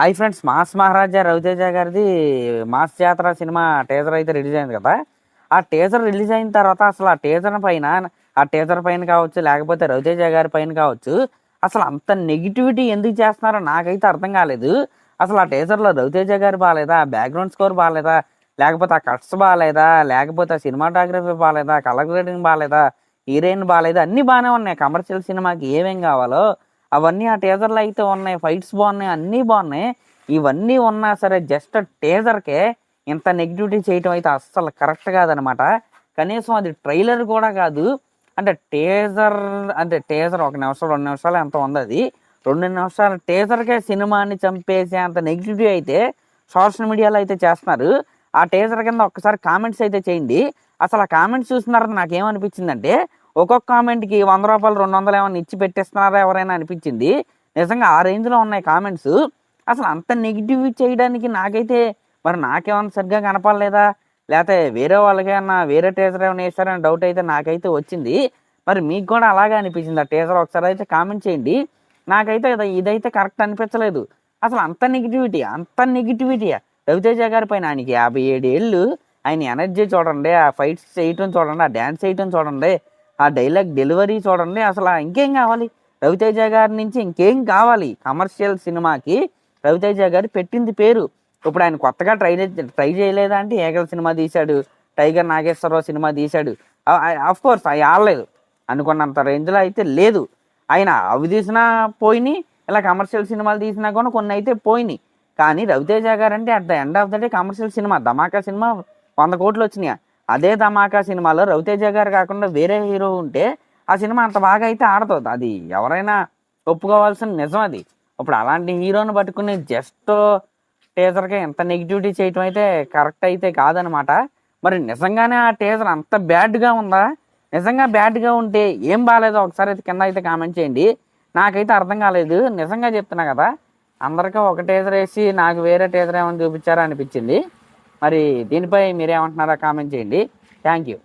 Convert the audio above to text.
Hi friends mass Maharaja Raviteja గారిది mass జాతర cinema teaser అయితే రిలీజ్ అయింది కదా. ఆ టీజర్ రిలీజ్ అయిన తర్వాత అసలు ఆ టీజర్ పైన ఆ టీజర్ పైన కావచ్చు లేకపోతే రవితేజ గారి పైన కావచ్చు అసలు అంత నెగిటివిటీ ఎందుకు చేస్తున్నారో నాకైతే అర్థం కాలేదు. అసలు ఆ టీజర్లో రవితేజ గారు బాగాలేదా బ్యాక్గ్రౌండ్ స్కోర్ బాగాలేదా లేకపోతే ఆ కట్స్ బాగాలేదా లేకపోతే ఆ సినిమాటోగ్రఫీ బాగాలేదా కలర్ గ్రేడింగ్ బాగాలేదా హీరోయిన్ బాగాలేదా అన్నీ బాగానే ఉన్నాయి. కమర్షియల్ సినిమాకి ఏమేం కావాలో అవన్నీ ఆ టీజర్లో అయితే ఉన్నాయి. ఫైట్స్ బాగున్నాయి అన్నీ బాగున్నాయి. ఇవన్నీ ఉన్నా సరే జస్ట్ టీజర్కే ఇంత నెగిటివిటీ చేయటం అయితే అస్సలు కరెక్ట్ కాదనమాట. కనీసం అది ట్రైలర్ కూడా కాదు. అంటే టేజర్ అంటే టేజర్ ఒక నిమిషం రెండు నిమిషాలు ఎంత ఉంది అది? రెండు నిమిషాల టేజర్కే సినిమాని చంపేసే అంత నెగిటివిటీ అయితే సోషల్ మీడియాలో అయితే చేస్తున్నారు. ఆ టేజర్ కింద ఒక్కసారి కామెంట్స్ అయితే చేయండి. అసలు ఆ కామెంట్స్ చూసిన తర్వాత నాకేమనిపించిందంటే ఒక్కొక్క కామెంట్కి వంద రూపాయలు రెండు వందలు ఏమైనా ఇచ్చి పెట్టేస్తున్నారా ఎవరైనా అనిపించింది? నిజంగా ఆ రేంజ్లో ఉన్నాయి కామెంట్స్. అసలు అంత నెగిటివ్ చేయడానికి నాకైతే మరి నాకేమన్నా సరిగ్గా కనపడలేదా? లేకపోతే వేరే వాళ్ళకి ఏమన్నా వేరే టీచర్ ఏమైనా వేస్తారని డౌట్ అయితే నాకైతే వచ్చింది. మరి మీకు కూడా అలాగే అనిపించింది? ఆ టీచర్ ఒకసారి అయితే కామెంట్ చేయండి. నాకైతే ఇది- ఇదైతే కరెక్ట్ అనిపించలేదు. అసలు అంత నెగిటివిటీ అంత నెగిటివిటీ. రవితేజ గారి పైన ఆయనకి యాభై ఏడు ఏళ్ళు. ఆయన ఎనర్జీ చూడండి ఆ ఫైట్స్ చేయటం చూడండి ఆ డ్యాన్స్ చేయటం చూడండి. ఆ డైలాగ్ డెలివరీ చూడండి అసలు ఇంకేం కావాలి? రవితేజ గారి నుంచి ఇంకేం కావాలి? కమర్షియల్ సినిమాకి రవితేజ గారు పెట్టింది పేరు. ఇప్పుడు ఆయన కొత్తగా ట్రై ట్రై చేయలేదా అంటే ఏకల సినిమా తీశాడు టైగర్ నాగేశ్వరరావు సినిమా తీశాడు. అఫ్ కోర్స్ అవి ఆడలేదు. అనుకున్నంత రేంజ్లో అయితే లేదు. ఆయన అవి తీసినా పోయినాయి ఇలా కమర్షియల్ సినిమాలు తీసినా కూడా కొన్ని అయితే పోయినాయి. కానీ రవితేజ గారు అంటే at the end of the day commercial cinema Dhamaka cinema వంద కోట్లు వచ్చినాయి? అదే ధమాకా సినిమాలో రవితేజ గారు కాకుండా వేరే హీరో ఉంటే ఆ సినిమా అంత బాగా అయితే ఆడుతుంది. అది ఎవరైనా ఒప్పుకోవాల్సిన నిజం అది. ఇప్పుడు అలాంటి హీరోని పట్టుకుని జస్ట్ టీజర్కి ఎంత నెగిటివిటీ చేయటం అయితే కరెక్ట్ అయితే కాదనమాట. మరి నిజంగానే ఆ టీజర్ అంత బ్యాడ్గా ఉందా? నిజంగా బ్యాడ్గా ఉంటే ఏం బాగాలేదో ఒకసారి అయితే కింద అయితే కామెంట్ చేయండి. నాకైతే అర్థం కాలేదు. నిజంగా చెప్తున్నా కదా అందరికీ ఒక టీజర్ వేసి నాకు వేరే టీజర్ ఏమైనా చూపించారా అనిపించింది. మరి దీనిపై మీరేమంటున్నారా కామెంట్ చేయండి. Thank you.